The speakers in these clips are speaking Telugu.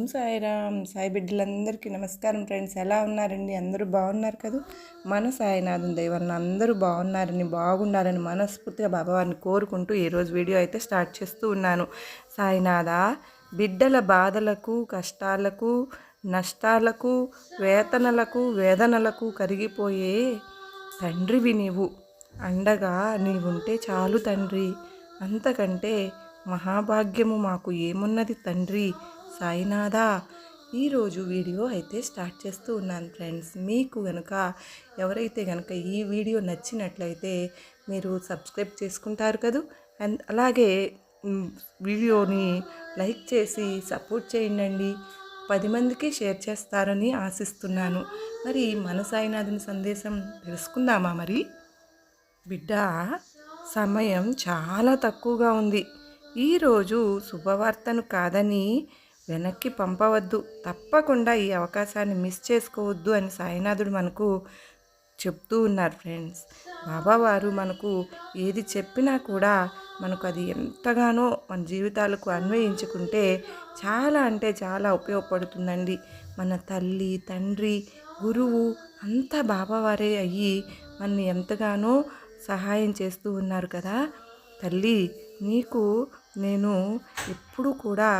ఓం సాయిరామ్ సాయి బిడ్డలందరికీ నమస్కారం ఫ్రెండ్స్. ఎలా ఉన్నారండి? అందరూ బాగున్నారు కదా? మన సాయినాథం దైవాన్ని అందరూ బాగున్నారని బాగుండాలని మనస్ఫూర్తిగా బాబావారిని కోరుకుంటూ ఈరోజు వీడియో అయితే స్టార్ట్ చేస్తూ ఉన్నాను. సాయినాథ బిడ్డల బాధలకు కష్టాలకు నష్టాలకు వేతనలకు వేదనలకు కరిగిపోయే తండ్రివి నీవు. అండగా నీవుంటే చాలు తండ్రి. అంతకంటే మహాభాగ్యము మాకు ఏమున్నది తండ్రి? సాయినాథా. ఈరోజు వీడియో అయితే స్టార్ట్ చేస్తూ ఉన్నాను ఫ్రెండ్స్. మీకు కనుక ఎవరైతే కనుక ఈ వీడియో నచ్చినట్లయితే మీరు సబ్స్క్రైబ్ చేసుకుంటారు కదా? అండ్ అలాగే వీడియోని లైక్ చేసి సపోర్ట్ చేయండి పది మందికి షేర్ చేస్తారని ఆశిస్తున్నాను. మరి మన సాయినాథుని సందేశం తెలుసుకుందామా మరి? బిడ్డ సమయం చాలా తక్కువగా ఉంది. ఈరోజు శుభవార్తను కాదని వెనక్కి పంపవద్దు. తప్పకుండా ఈ అవకాశాన్ని మిస్ చేసుకోవద్దు అని సాయినాథుడు మనకు చెప్తూ ఉన్నారు ఫ్రెండ్స్ బాబావారు మనకు ఏది చెప్పినా కూడా మనకు అది ఎంతగానో మన జీవితాలకు అన్వయించుకుంటే చాలా అంటే చాలా ఉపయోగపడుతుందండి. మన తల్లి తండ్రి గురువు అంతా బాబావారే అయ్యి మనని ఎంతగానో సహాయం చేస్తూ ఉన్నారు కదా. తల్లి నీకు నేను ఎప్పుడు కూడా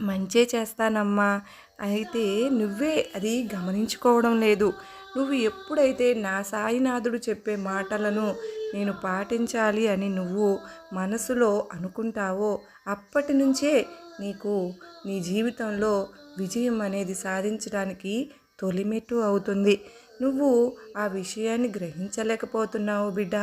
మంచే చేస్తానమ్మా. అయితే నువ్వే అది గమనించుకోవడం లేదు. నువ్వు ఎప్పుడైతే నా సాయినాథుడు చెప్పే మాటలను నేను పాటించాలి అని నువ్వు మనసులో అనుకుంటావో అప్పటి నుంచే నీకు నీ జీవితంలో విజయం అనేది సాధించడానికి తొలిమెట్టు అవుతుంది. నువ్వు ఆ విషయాన్ని గ్రహించలేకపోతున్నావు బిడ్డ.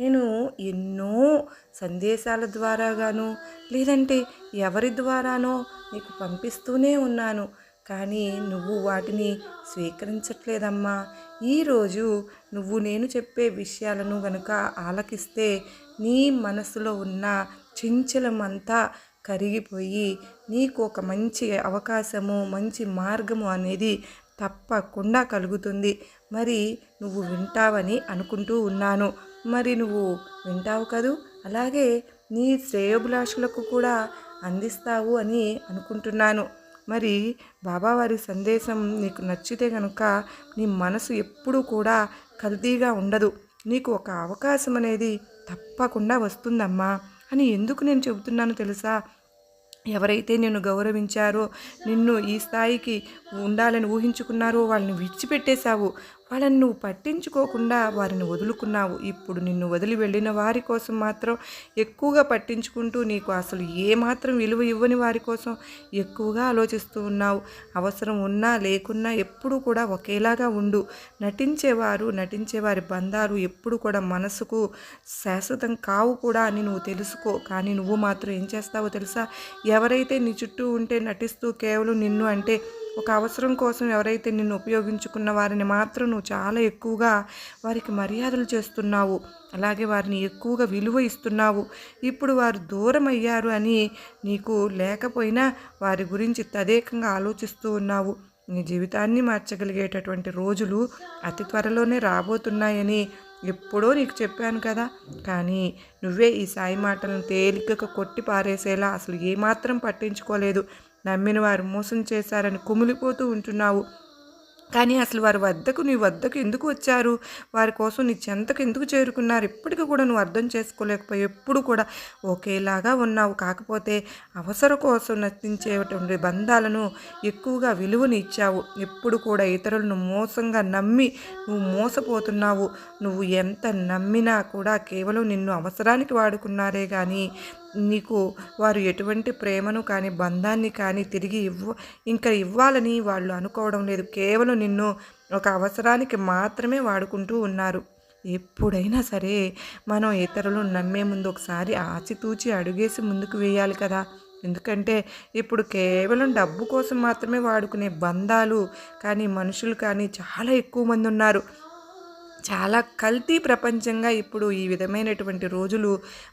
నేను ఎన్నో సందేశాల ద్వారాగాను లేదంటే ఎవరి ద్వారానో నీకు పంపిస్తూనే ఉన్నాను. కానీ నువ్వు వాటిని స్వీకరించట్లేదమ్మా. ఈరోజు నువ్వు నేను చెప్పే విషయాలను గనుక ఆలకిస్తే నీ మనసులో ఉన్న చించలమంతా కరిగిపోయి నీకు ఒక మంచి అవకాశము మంచి మార్గము అనేది తప్పకుండా కలుగుతుంది. మరి నువ్వు వింటావని అనుకుంటూ ఉన్నాను. మరి నువ్వు వింటావు కదూ? అలాగే నీ శ్రేయోభిలాషులకు కూడా అందిస్తావు అని అనుకుంటున్నాను. మరి బాబావారి సందేశం నీకు నచ్చితే కనుక నీ మనసు ఎప్పుడూ కూడా కల్తీగా ఉండదు. నీకు ఒక అవకాశం అనేది తప్పకుండా వస్తుందమ్మా అని ఎందుకు నేను చెబుతున్నాను తెలుసా? ఎవరైతే నిన్ను గౌరవించారో నిన్ను ఈ స్థాయికి ఉండాలని ఊహించుకున్నారో వాళ్ళని విడిచిపెట్టేశావు వాళ్ళని నువ్వు పట్టించుకోకుండా వారిని వదులుకున్నావు. ఇప్పుడు నిన్ను వదిలి వెళ్ళిన వారి కోసం మాత్రం ఎక్కువగా పట్టించుకుంటూ నీకు అసలు ఏమాత్రం విలువ ఇవ్వని వారి కోసం ఎక్కువగా ఆలోచిస్తూ ఉన్నావు. అవసరం ఉన్నా లేకున్నా ఎప్పుడూ కూడా ఒకేలాగా ఉండు. నటించేవారు నటించేవారి బంధాలు ఎప్పుడు కూడా మనసుకు శాశ్వతం కావు కూడా అని నువ్వు తెలుసుకో. కానీ నువ్వు మాత్రం ఏం చేస్తావో తెలుసా? ఎవరైతే నీ చుట్టూ ఉంటే నటిస్తూ కేవలం నిన్ను అంటే ఒక అవసరం కోసం ఎవరైతే నిన్ను ఉపయోగించుకున్న వారిని మాత్రం నువ్వు చాలా ఎక్కువగా వారికి మర్యాదలు చేస్తున్నావు. అలాగే వారిని ఎక్కువగా విలువ ఇస్తున్నావు. ఇప్పుడు వారు దూరం అయ్యారు అని నీకు లేకపోయినా వారి గురించి తదేకంగా ఆలోచిస్తూ ఉన్నావు. నీ జీవితాన్ని మార్చగలిగేటటువంటి రోజులు అతి త్వరలోనే రాబోతున్నాయని ఎప్పుడో నీకు చెప్పాను కదా. కానీ నువ్వే ఈ సాయి మాటలను తేలికగా కొట్టి పారేసేలా అసలు ఏమాత్రం పట్టించుకోలేదు. నమ్మిన వారు మోసం చేశారని కుమిలిపోతూ ఉంటున్నావు. కానీ అసలు వారి వద్దకు నీ వద్దకు ఎందుకు వచ్చారు? వారి కోసం నీ చెంతకు ఎందుకు చేరుకున్నారు? ఇప్పటికీ కూడా నువ్వు అర్థం చేసుకోలేకపోయి ఎప్పుడు కూడా ఒకేలాగా ఉన్నావు. కాకపోతే అవసరం కోసం నచ్చించేటువంటి బంధాలను ఎక్కువగా విలువని ఇచ్చావు. ఎప్పుడు కూడా ఇతరులను మోసంగా నమ్మి నువ్వు మోసపోతున్నావు. నువ్వు ఎంత నమ్మినా కూడా కేవలం నిన్ను అవసరానికి వాడుకున్నారే కానీ నీకు వారు ఎటువంటి ప్రేమను కానీ బంధాన్ని కానీ తిరిగి ఇవ్వ ఇంకా ఇవ్వాలని వాళ్ళు అనుకోవడం లేదు. కేవలం నిన్ను ఒక అవసరానికి మాత్రమే వాడుకుంటూ ఉన్నారు. ఎప్పుడైనా సరే మనం ఇతరులు నమ్మే ముందు ఒకసారి ఆచితూచి అడుగేసి ముందుకు వేయాలి కదా. ఎందుకంటే ఇప్పుడు కేవలం డబ్బు కోసం మాత్రమే వాడుకునే బంధాలు కానీ మనుషులు కానీ చాలా ఎక్కువ మంది ఉన్నారు. చాలా కల్తీ ప్రపంచంగా ఇప్పుడు ఈ విధమైనటువంటి రోజులు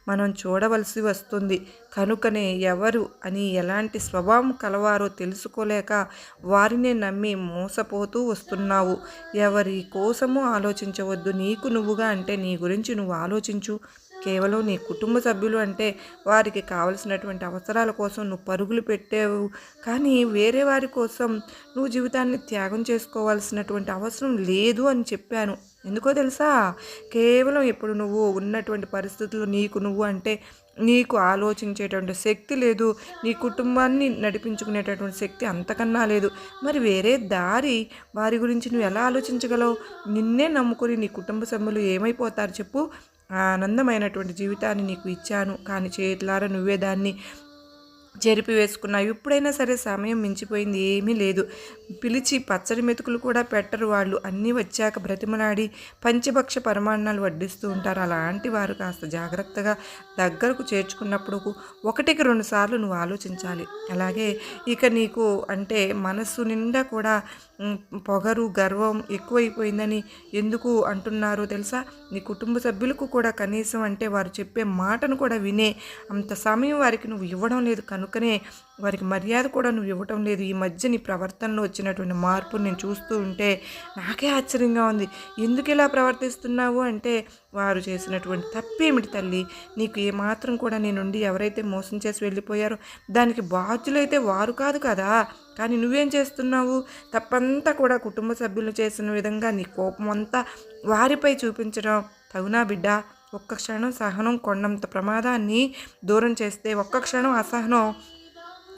మనం చూడవలసి వస్తుంది. కనుకనే ఎవరు అని ఎలాంటి స్వభావం కలవారో తెలుసుకోలేక వారినే నమ్మి మోసపోతూ వస్తున్నావు. ఎవరి కోసమూ ఆలోచించవద్దు. నీకు నువ్వుగా అంటే నీ గురించి నువ్వు ఆలోచించు. కేవలం నీ కుటుంబ సభ్యులు అంటే వారికి కావలసినటువంటి అవసరాల కోసం నువ్వు పరుగులు పెట్టావు. కానీ వేరే వారి కోసం నువ్వు జీవితాన్ని త్యాగం చేసుకోవాల్సినటువంటి అవసరం లేదు అని చెప్పాను. ఎందుకో తెలుసా? కేవలం ఇప్పుడు నువ్వు ఉన్నటువంటి పరిస్థితులు నీకు నువ్వు అంటే నీకు ఆలోచించేటువంటి శక్తి లేదు. నీ కుటుంబాన్ని నడిపించుకునేటటువంటి శక్తి అంతకన్నా లేదు. మరి వేరే దారి వారి గురించి నువ్వు ఎలా ఆలోచించగలవు? నిన్నే నమ్ముకుని నీ కుటుంబ సభ్యులు ఏమైపోతారు చెప్పు. ఆనందమైనటువంటి జీవితాన్ని నీకు ఇచ్చాను. కానీ చేతులారా నువ్వే దాన్ని జరిపి వేసుకున్నావు ఇప్పుడైనా సరే సమయం మించిపోయింది ఏమీ లేదు. పిలిచి పచ్చడి మెతుకులు కూడా పెట్టరు వాళ్ళు. అన్నీ వచ్చాక బ్రతిమలాడి పంచభక్ష పరమాన్నాలు వడ్డిస్తూ ఉంటారు. అలాంటి వారు కాస్త జాగ్రత్తగా దగ్గరకు చేర్చుకున్నప్పుడు ఒకటికి రెండు సార్లు నువ్వు ఆలోచించాలి. అలాగే ఇక నీకు అంటే మనస్సు నిండా కూడా పొగరు గర్వం ఎక్కువైపోయిందని ఎందుకు అంటున్నారో తెలుసా? నీ కుటుంబ సభ్యులకు కూడా కనీసం అంటే వారు చెప్పే మాటను కూడా వినే అంత సమయం వారికి నువ్వు ఇవ్వడం లేదు. కనుకనే వారికి మర్యాద కూడా నువ్వు ఇవ్వటం లేదు. ఈ మధ్య నీ ప్రవర్తనలో వచ్చినటువంటి మార్పును నేను చూస్తూ ఉంటే నాకే ఆశ్చర్యంగా ఉంది. ఎందుకు ఇలా ప్రవర్తిస్తున్నావు అంటే వారు చేసినటువంటి తప్పేమిటి తల్లి? నీకు ఏమాత్రం కూడా నీ నుండి ఎవరైతే మోసం చేసి వెళ్ళిపోయారో దానికి బాధ్యులైతే వారు కాదు కదా. కానీ నువ్వేం చేస్తున్నావు? తప్పంతా కూడా కుటుంబ సభ్యులు చేసిన విధంగా నీ కోపం అంతా వారిపై చూపించడం. తగునా బిడ్డ ఒక్క క్షణం సహనం కొండంత ప్రమాదాన్ని దూరం చేస్తే ఒక్క క్షణం అసహనం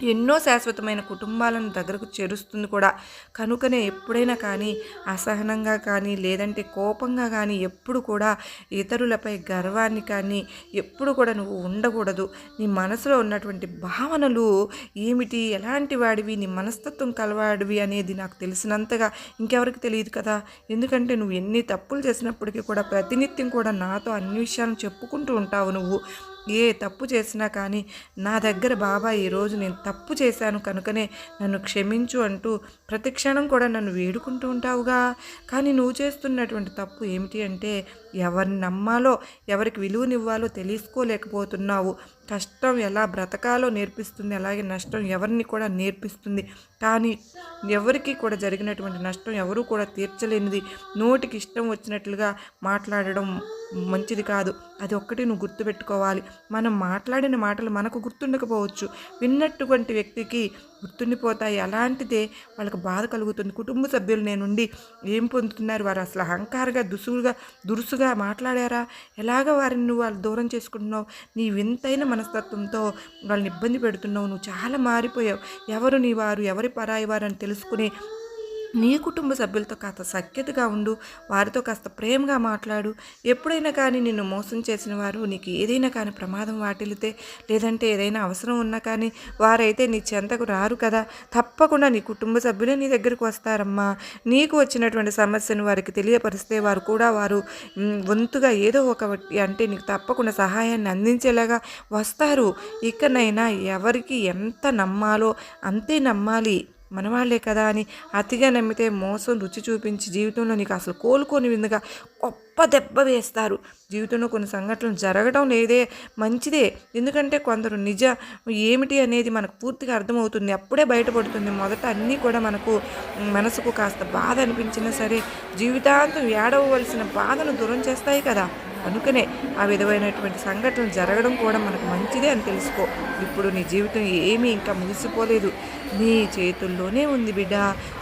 ఎన్నో శాశ్వతమైన కుటుంబాలను దగ్గరకు చేరుస్తుంది కూడా. కనుకనే ఎప్పుడైనా కానీ అసహనంగా కానీ లేదంటే కోపంగా కానీ ఎప్పుడు కూడా ఇతరులపై గర్వాన్ని కానీ ఎప్పుడు కూడా నువ్వు ఉండకూడదు. నీ మనసులో ఉన్నటువంటి భావనలు ఏమిటి? ఎలాంటి వాడివి? నీ మనస్తత్వం కలవాడివి అనేది నాకు తెలిసినంతగా ఇంకెవరికి తెలియదు కదా? ఎందుకంటే నువ్వు ఎన్ని తప్పులు చేసినప్పటికీ కూడా ప్రతినిత్యం కూడా నాతో అన్ని విషయాలను చెప్పుకుంటూ ఉంటావు నువ్వు. ఏ తప్పు చేసినా కానీ నా దగ్గర బాబా ఈరోజు నేను తప్పు చేశాను కనుకనే నన్ను క్షమించు అంటూ ప్రతి క్షణం కూడా నన్ను వేడుకుంటూ ఉంటావుగా. కానీ నువ్వు చేస్తున్నటువంటి తప్పు ఏమిటి అంటే ఎవరిని నమ్మాలో ఎవరికి విలువనివ్వాలో తెలుసుకోలేకపోతున్నావు. కష్టం ఎలా బ్రతకాలో నేర్పిస్తుంది అలాగే నష్టం ఎవరిని కూడా నేర్పిస్తుంది. కానీ ఎవరికి కూడా జరిగినటువంటి నష్టం ఎవరు కూడా తీర్చలేనిది. నోటికి ఇష్టం వచ్చినట్లుగా మాట్లాడడం మంచిది కాదు. అది ఒక్కటి నువ్వు గుర్తుపెట్టుకోవాలి. మనం మాట్లాడిన మాటలు మనకు గుర్తుండకపోవచ్చు. విన్నటువంటి వ్యక్తికి గుర్తుండిపోతాయి. అలాంటిదే వాళ్ళకి బాధ కలుగుతుంది. కుటుంబ సభ్యులు నేనుండి ఏం పొందుతున్నారు? వారు అసలు అహంకారగా దుసుగా దురుసుగా మాట్లాడారా? ఎలాగ వారిని నువ్వు వాళ్ళు దూరం చేసుకుంటున్నావు? నీ వింతైన మన మనస్తత్వంతో వాళ్ళని ఇబ్బంది పెడుతున్నావు నువ్వు చాలా మారిపోయావు. ఎవరు నీ వారు? ఎవరి పరాయి వారు? అని తెలుసుకుని నీ కుటుంబ సభ్యులతో కాస్త సఖ్యతగా ఉండు వారితో కాస్త ప్రేమగా మాట్లాడు. ఎప్పుడైనా కానీ నిన్ను మోసం చేసిన వారు నీకు ఏదైనా కానీ ప్రమాదం వాటిల్లితే లేదంటే ఏదైనా అవసరం ఉన్నా కానీ వారైతే నీ చెంతకు రారు కదా. తప్పకుండా నీ కుటుంబ సభ్యులే నీ దగ్గరకు వస్తారమ్మా. నీకు వచ్చినటువంటి సమస్యను వారికి తెలియపరిస్తే వారు కూడా వారు వంతుగా ఏదో ఒక అంటే నీకు తప్పకుండా సహాయాన్ని అందించేలాగా వస్తారు. ఇకనైనా ఎవరికి ఎంత నమ్మాలో అంతే నమ్మాలి. మనవాళ్ళే కదా అని అతిగా నమ్మితే మోసం రుచి చూపించి జీవితంలో నీకు అసలు కోలుకొని విందుగా గొప్ప దెబ్బ వేస్తారు. జీవితంలో కొన్ని సంఘటనలు జరగడం లేదే మంచిదే. ఎందుకంటే కొందరు నిజ ఏమిటి అనేది మనకు పూర్తిగా అర్థమవుతుంది. అప్పుడే బయటపడుతుంది. మొదట అన్నీ కూడా మనకు మనసుకు కాస్త బాధ అనిపించినా సరే జీవితాంతం ఏడవలసిన బాధను దూరం చేస్తాయి కదా. కనుకనే ఆ విధమైనటువంటి సంఘటనలు జరగడం కూడా మనకు మంచిదే అని తెలుసుకో. ఇప్పుడు నీ జీవితం ఏమీ ఇంకా ముగిసిపోలేదు. నీ చేతుల్లోనే ఉంది బిడ్డ.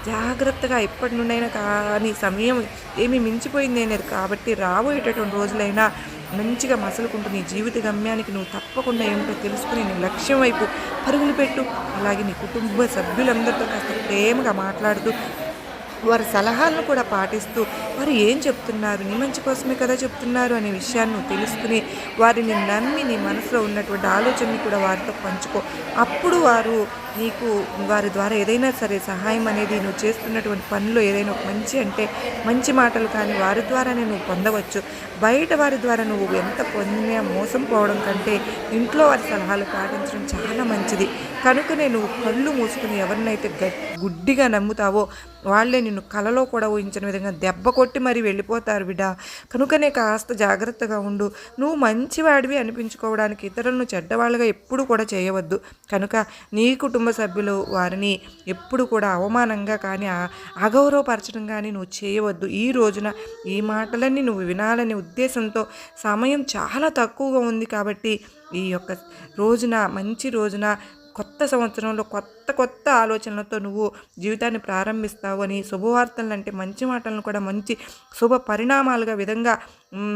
జాగ్రత్తగా ఎప్పటి నుండైనా కానీ సమయం ఏమీ మించిపోయింది అనేది కాబట్టి రాబోయేటటువంటి రోజులైనా మంచిగా మసలుకుంటూ నీ జీవిత గమ్యానికి నువ్వు తప్పకుండా ఏమిటో తెలుసుకుని నీ లక్ష్యం వైపు పరుగులు పెట్టు. అలాగే నీ కుటుంబ సభ్యులందరితో కాస్త ప్రేమగా మాట్లాడుతూ వారి సలహాలను కూడా పాటిస్తూ వారు ఏం చెప్తున్నారు? నీ మంచి కోసమే కదా చెప్తున్నారు? అనే విషయాన్ని తెలుసుకుని వారిని నమ్మి నీ మనసులో ఉన్నటువంటి ఆలోచనని కూడా వారితో పంచుకో. అప్పుడు వారు నీకు వారి ద్వారా ఏదైనా సరే సహాయం అనేది నువ్వు చేస్తున్నటువంటి పనిలో ఏదైనా మంచి అంటే మంచి మాటలు కానీ వారి ద్వారానే నువ్వు పొందవచ్చు. బయట వారి ద్వారా నువ్వు ఎంత పొందినా మోసం పోవడం కంటే ఇంట్లో వారి సలహాలు పాటించడం చాలా మంచిది. కనుకనే నువ్వు కళ్ళు మూసుకుని ఎవరినైతే గుడ్డిగా నమ్ముతావో వాళ్ళే నిన్ను కలలో కూడా ఊహించిన విధంగా దెబ్బ కొట్టి మరీ వెళ్ళిపోతారు బిడ్డ. కనుకనే కాస్త జాగ్రత్తగా ఉండు. నువ్వు మంచివాడివి అనిపించుకోవడానికి ఇతరులను చెడ్డవాళ్ళుగా ఎప్పుడు కూడా చేయవద్దు. కనుక నీ కుటుంబ సభ్యులు వారిని ఎప్పుడు కూడా అవమానంగా కానీ అగౌరవపరచడం కానీ నువ్వు చేయవద్దు. ఈ రోజున ఈ మాటలన్నీ నువ్వు వినాలనే ఉద్దేశంతో సమయం చాలా తక్కువగా ఉంది కాబట్టి ఈ యొక్క రోజున మంచి రోజున కొత్త సంవత్సరంలో కొత్త కొత్త ఆలోచనలతో నువ్వు జీవితాన్ని ప్రారంభిస్తావు అని శుభవార్తలు అంటే మంచి మాటలను కూడా మంచి శుభ పరిణామాలుగా విధంగా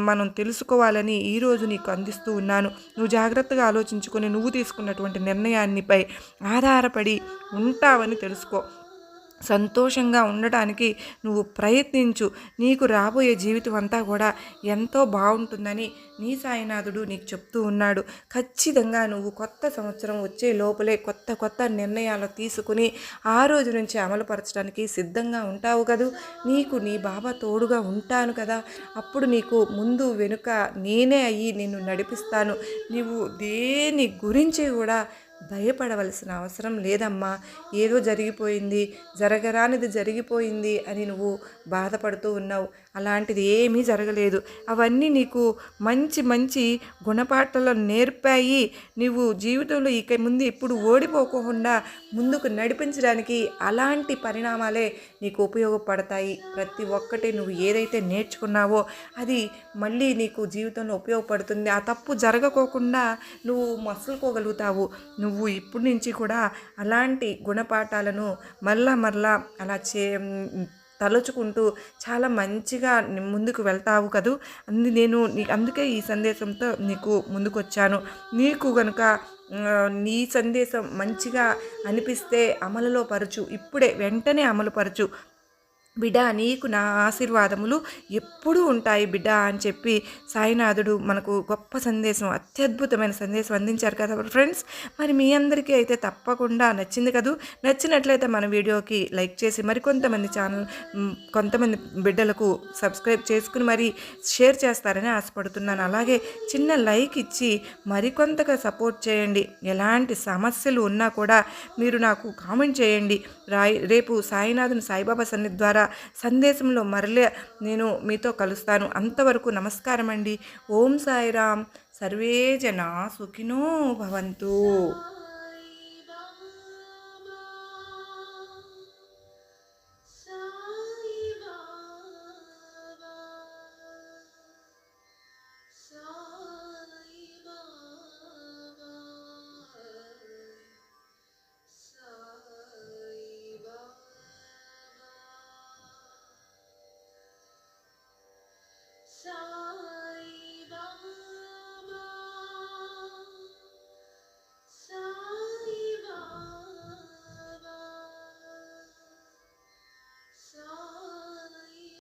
మనం తెలుసుకోవాలని ఈరోజు నీకు అందిస్తూ ఉన్నాను. నువ్వు జాగ్రత్తగా ఆలోచించుకొని నువ్వు తీసుకున్నటువంటి నిర్ణయాన్నిపై ఆధారపడి ఉంటావని తెలుసుకో. సంతోషంగా ఉండటానికి నువ్వు ప్రయత్నించు. నీకు రాబోయే జీవితం అంతా కూడా ఎంతో బాగుంటుందని నీ సాయినాథుడు నీకు చెప్తూ ఉన్నాడు. ఖచ్చితంగా నువ్వు కొత్త సంవత్సరం వచ్చే లోపలే కొత్త కొత్త నిర్ణయాలు తీసుకుని ఆ రోజు నుంచి అమలుపరచడానికి సిద్ధంగా ఉంటావు కదూ. నీకు నీ బాబా తోడుగా ఉంటాను కదా. అప్పుడు నీకు ముందు వెనుక నేనే అయ్యి నిన్ను నడిపిస్తాను. నువ్వు దేని గురించి కూడా భయపడవలసిన అవసరం లేదమ్మా. ఏదో జరిగిపోయింది జరగరానిది జరిగిపోయింది అని నువ్వు బాధపడుతూ ఉన్నావు. అలాంటిది ఏమీ జరగలేదు. అవన్నీ నీకు మంచి మంచి గుణపాఠాలు నేర్పాయి. నువ్వు జీవితంలో ఇక ముందు ఇప్పుడు ఓడిపోకుండా ముందుకు నడిపించడానికి అలాంటి పరిణామాలే నీకు ఉపయోగపడతాయి. ప్రతి ఒక్కటి నువ్వు ఏదైతే నేర్చుకున్నావో అది మళ్ళీ నీకు జీవితంలో ఉపయోగపడుతుంది. ఆ తప్పు జరగకోకుండా నువ్వు మసులుకోగలుగుతావు. నువ్వు నువ్వు ఇప్పటి నుంచి కూడా అలాంటి గుణపాఠాలను మళ్ళా మళ్ళా అలా చే తలుచుకుంటూ చాలా మంచిగా ముందుకు వెళ్తావు కదూ. అందు నేను నీ అందుకే ఈ సందేశంతో నీకు ముందుకొచ్చాను. నీకు గనుక నీ సందేశం మంచిగా అనిపిస్తే అమలులో పరచు. ఇప్పుడే వెంటనే అమలు పరచు బిడ్డ నీకు నా ఆశీర్వాదములు ఎప్పుడూ ఉంటాయి బిడ్డ అని చెప్పి సాయినాథుడు మనకు గొప్ప సందేశం అత్యద్భుతమైన సందేశం అందించారు కదా ఫ్రెండ్స్. మరి మీ అందరికీ అయితే తప్పకుండా నచ్చింది కదూ? నచ్చినట్లయితే మన వీడియోకి లైక్ చేసి మరికొంతమంది ఛానల్ కొంతమంది బిడ్డలకు సబ్స్క్రైబ్ చేసుకుని మరి షేర్ చేస్తారని ఆశపడుతున్నాను. అలాగే చిన్న లైక్ ఇచ్చి మరికొంతగా సపోర్ట్ చేయండి. ఎలాంటి సమస్యలు ఉన్నా కూడా మీరు నాకు కామెంట్ చేయండి. రాయి రేపు సాయినాథుని సాయిబాబా సన్నిధి ద్వారా సందేశంలో మరలే నేను మీతో కలుస్తాను. అంతవరకు నమస్కారం అండి ఓం సాయిరామ్. సర్వే జనా సుఖినో భవంతు.